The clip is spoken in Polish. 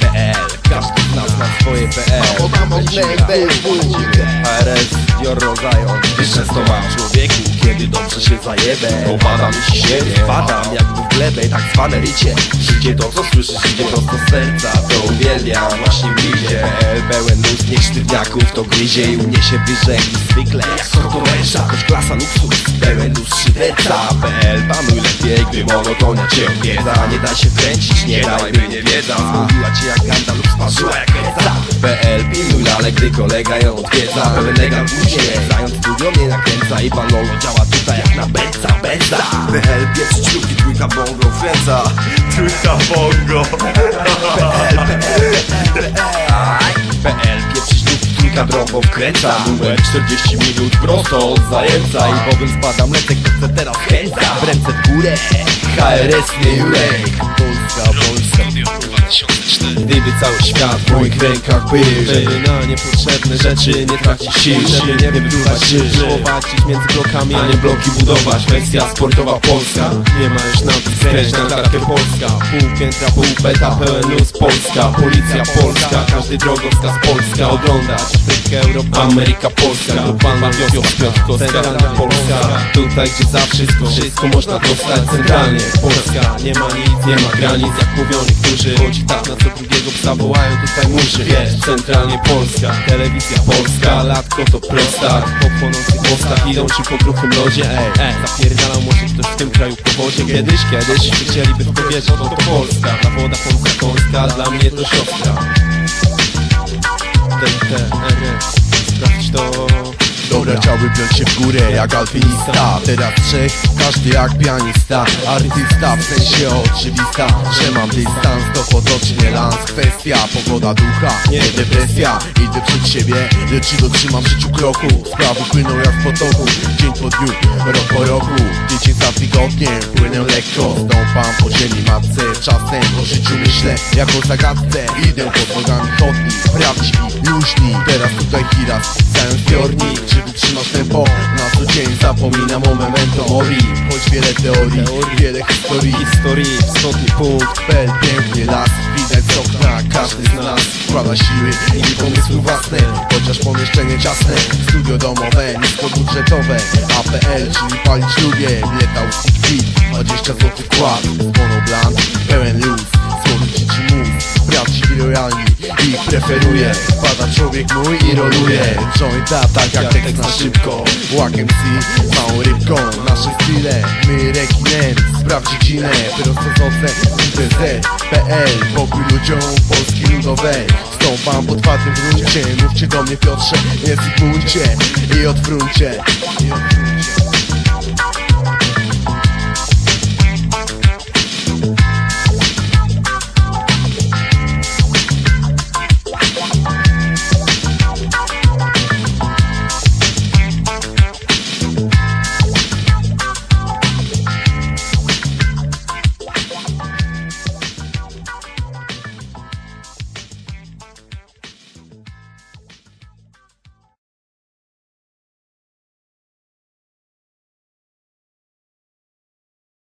PL Każdy z nas ma swoje PL HRS, Dior Zion Wiesz co mam człowieku, kiedy dobrze się zajebę. Opadam i się wpadam jakby w glebę Tak zwane rycie Życie to co słyszysz, idzie prosto z serca. To uwielbiam, właśnie bliżej PL pełen niech sztywniaków to gryzie I uniesie niż zwykle. Jak sortoresza, choć klasa luksus Pełen luz szyderca. PL panuj lepiej, gdy monotonia cię odwiedza. Nie da się kręcić, nie daj by nie wiedza. Zmówiła cię jak ganda lub sparzyła jak wiedza PL pilnuj lale, gdy kolega ją odwiedza Legal później, zając studio mnie nakręca I Panolo działa tutaj jak na benza, benza PL, pierwszy ślubki, trójka bongo, Frenza Trójka bongo. PL Pierwszy ślub, trójka drogą wkręca. Numer 40 minut prosto od zajęca. I bowiem spadam lecę, kto chce teraz chęca W ręce w górę, HRS nie Jurek Gdyby cały świat w moich rękach był Żeby na niepotrzebne rzeczy nie tracić sił Żeby nie wypływać żył Łowacić między blokami, a nie bloki budować. Wersja sportowa Polska. Nie ma już nam skręć na klatkę Polska. Pół piętra, pół beta, pełen luz Polska. Policja Polska, każdy drogowskaz Polska. Oglądać Afrykę, Europa, Ameryka Polska. Ma wioskę, centralna Polska. Tutaj gdzie za wszystko, wszystko można dostać centralnie. Polska, nie ma nic, nie ma granic. Jak mówią niektórzy, chodzi tak na co drugiego psa wołają tutaj muszy Wiesz, centralnie Polska, telewizja Polska Latko to prosta, po płonących mostach idą czy po kruchym lodzie Ej, ej, zapierdalał może ktoś w tym kraju po wodzie Kiedyś, kiedyś, chcieliby w to wierzyć, to Polska. Ta woda Polska, Polska, dla mnie to siostra. TTRS, sprawdź to Dobra, chciałby piąć się w górę jak alpinista. Teraz trzech, każdy jak pianista. Artysta, w sensie oczywista Że mam dystans, to potocznie lans Kwestia, pogoda ducha, nie depresja. Idę przed siebie, lecz czy dotrzymam w życiu kroku. Sprawy płyną jak w potoku Dzień po dniu, rok po roku. Tydzień za tygodniem, płynę lekko. Stąpam po ziemi matce Czasem o życiu myślę, jako zagadce. Idę pod nogami chodnik, prawdziwi, luźni. Teraz tutaj Hiras, zając piornik zapominam o memento mori Choć wiele teorii, wiele historii. Historii, wschodni punkt Pel, pięknie las, widać z okna Każdy z nas wkłada siły i pomysły własne Chociaż pomieszczenie ciasne, studio domowe, niskobudżetowe APL, czyli palić lubię, u Beat 20 zł kład, monoblan, pełen luz Słowy ci mus, prawdziwi lojalni Ich preferuję, pada człowiek mój i roluje. Jointa tak jak tekst na szybko. Łakiem C, małą rybką. Nasze style, my rekinem Sprawdź dziedzinę, prosto z osem ITZ, PL, pokój ludziom Polski ludowej Stąpam po twardym gruncie. Mówcie do mnie Piotrze, nie zygmuncie I I odfruncie